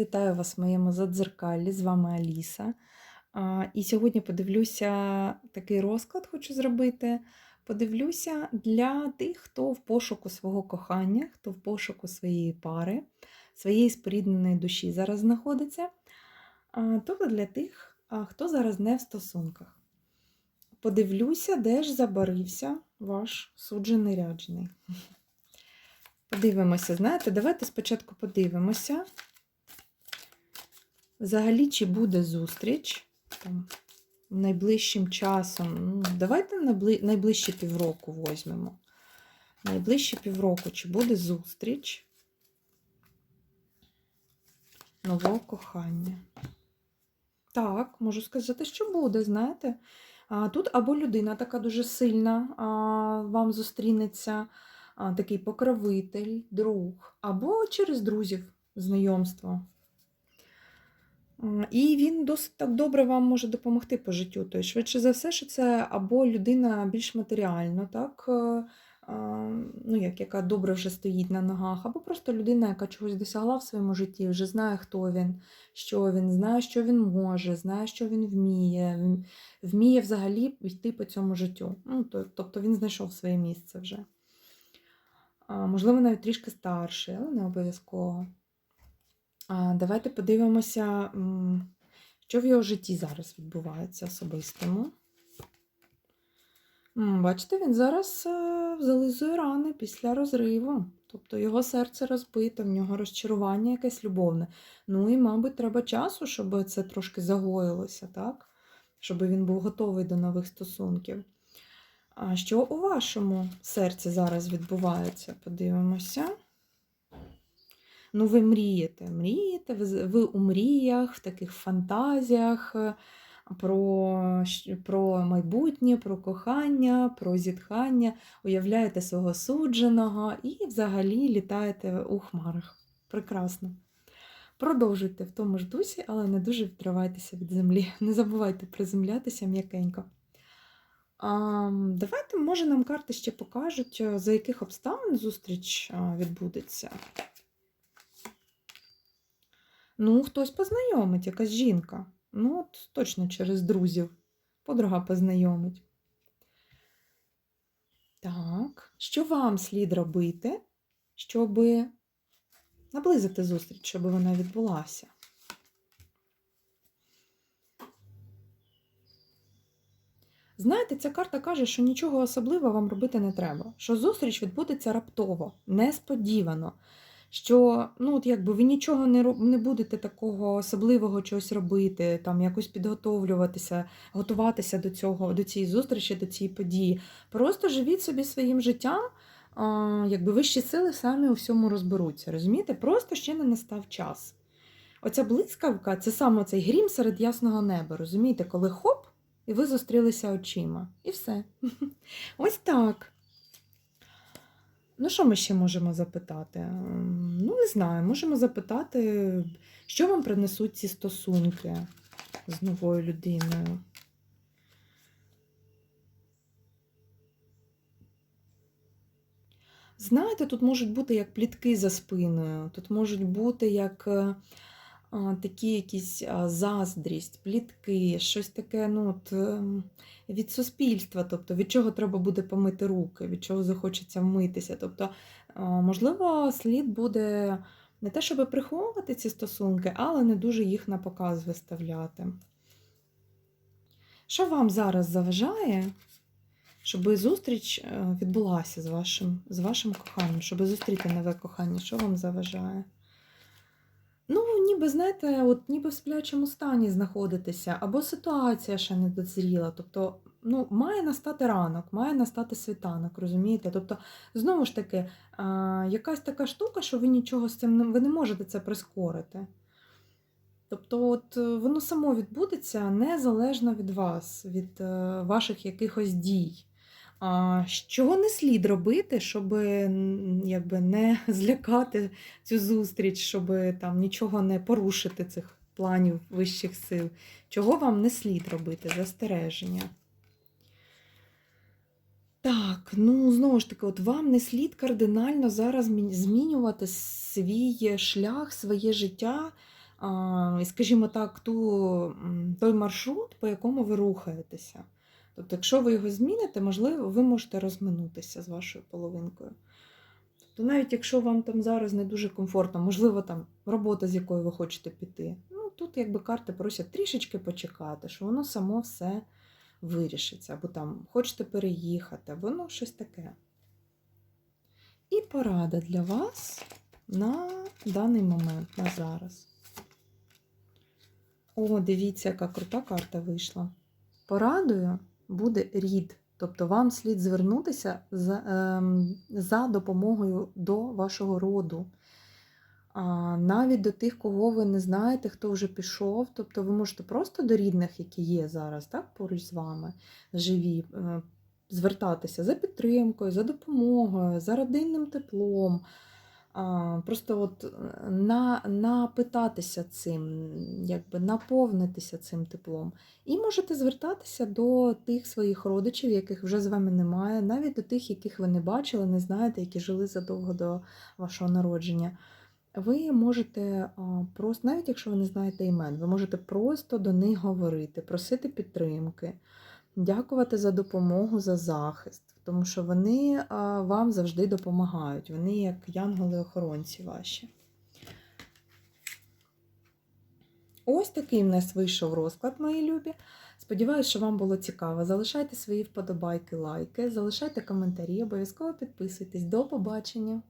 Вітаю вас в моєму задзеркалі. З вами Аліса. І сьогодні подивлюся такий розклад, хочу зробити. Подивлюся для тих, хто в пошуку свого кохання, хто в пошуку своєї пари, своєї спорідненої душі зараз знаходиться. Тобто для тих, хто зараз не в стосунках. Подивлюся, де ж забарився ваш суджений ряджений. Подивимося, знаєте, давайте спочатку подивимося. Взагалі, чи буде зустріч там, найближчим часом. Ну, давайте найбли- найближчі півроку візьмемо. Найближчі півроку, чи буде зустріч нового кохання. Так, можу сказати, що буде, знаєте. А, Тут або людина така дуже сильна а, вам зустрінеться, а, такий покровитель, друг, або через друзів знайомство. І він досить так добре вам може допомогти по життю. Тобто, швидше за все, що це або людина більш матеріально, так, е, ну, як, яка добре вже стоїть на ногах, або просто людина, яка чогось досягла в своєму житті, вже знає, хто він, що він, знає, що він може, знає, що він вміє, вміє взагалі йти по цьому життю. Ну, тобто він знайшов своє місце вже. Можливо, навіть трішки старший, але не обов'язково. Давайте подивимося, що в його житті зараз відбувається особистому. Бачите, він зараз е, зализує рани після розриву. Тобто його серце розбите, в нього розчарування якесь любовне. Ну і, мабуть, треба часу, щоб це трошки загоїлося, так? Щоб він був готовий до нових стосунків. А що у вашому серці зараз відбувається? Подивимося. Ну, ви мрієте, мрієте, ви, ви у мріях, в таких фантазіях е, про, про майбутнє, про кохання, про зітхання, уявляєте свого судженого і взагалі літаєте у хмарах. Прекрасно. Продовжуйте в тому ж дусі, але не дуже відривайтеся від землі. Не забувайте приземлятися м'якенько. Давайте, може, нам карти ще покажуть, е, за яких обставин зустріч а, відбудеться. Ну, хтось познайомить, якась жінка. Ну, от точно через друзів. Подруга познайомить. Так, що вам слід робити, щоб наблизити зустріч, щоб вона відбулася? Знаєте, ця карта каже, що нічого особливого вам робити не треба, що зустріч відбудеться раптово, несподівано. Що ну, от якби ви нічого не, не будете такого особливого чогось робити, там якось підготовлюватися, готуватися до цього, до цієї зустрічі, до цієї події. Просто живіть собі своїм життям, а, якби вищі сили самі у всьому розберуться. Розумієте? Просто ще не настав час. Оця блискавка це саме цей грім серед ясного неба. Розумієте, коли хоп, і ви зустрілися очима. І все. Ось так. Ну, що ми ще можемо запитати? Ем, Ну, не знаю, можемо запитати, що вам принесуть ці стосунки з новою людиною. Знаєте, тут можуть бути як плітки за спиною, тут можуть бути як е, такі якісь заздрість, плітки, щось таке ну, от, ем, від суспільства, тобто від чого треба буде помити руки, від чого захочеться вмитися. Тобто, можливо, слід буде не те, щоб приховувати ці стосунки, але не дуже їх на показ виставляти. Що вам зараз заважає, щоб зустріч е, відбулася з вашим, з вашим коханням, щоб зустріти нове кохання? Що вам заважає? Ніби, знаєте, от ніби в сплячому стані знаходитися, або ситуація ще не дозріла. Тобто, ну, має настати ранок, має настати світанок, розумієте? Тобто, знову ж таки, якась така штука, що ви нічого з цим ви не можете це прискорити. Тобто, от е, воно само відбудеться незалежно від вас, від е, ваших якихось дій. Чого не слід робити, щоб якби, не злякати цю зустріч, щоб там нічого не порушити цих планів вищих сил. Чого вам не слід робити? Застереження. Так, ну знову ж таки, от вам не слід кардинально зараз змінювати свій шлях, своє життя скажімо так, ту, той маршрут, по якому ви рухаєтеся. Тобто, якщо ви його зміните, можливо, ви можете розминутися з вашою половинкою. Тобто, навіть якщо вам там зараз не дуже комфортно, можливо, там робота, з якої ви хочете піти, ну тут якби карти просять трішечки почекати, що воно само все вирішиться, або там хочете переїхати, або ну щось таке. І порада для вас на даний момент, на зараз. О, дивіться, яка крута карта вийшла. Порадою буде рід. Тобто вам слід звернутися за, ем, за допомогою до вашого роду. А, навіть до тих, кого ви не знаєте, хто вже пішов. Тобто ви можете просто до рідних, які є зараз, так, поруч з вами, живі, е, звертатися за підтримкою, за допомогою, за родинним теплом. Просто от е, на, напитатися цим, якби наповнитися цим теплом. І можете звертатися до тих своїх родичів, яких вже з вами немає, навіть до тих, яких ви не бачили, не знаєте, які жили задовго до вашого народження. Ви можете просто, навіть якщо ви не знаєте імен, ви можете просто до них говорити, просити підтримки, дякувати за допомогу, за захист, тому що вони вам завжди допомагають. Вони як янголи-охоронці ваші. Ось такий в нас вийшов розклад, мої любі. Сподіваюсь, що вам було цікаво. Залишайте свої вподобайки, лайки, залишайте коментарі, обов'язково підписуйтесь. До побачення!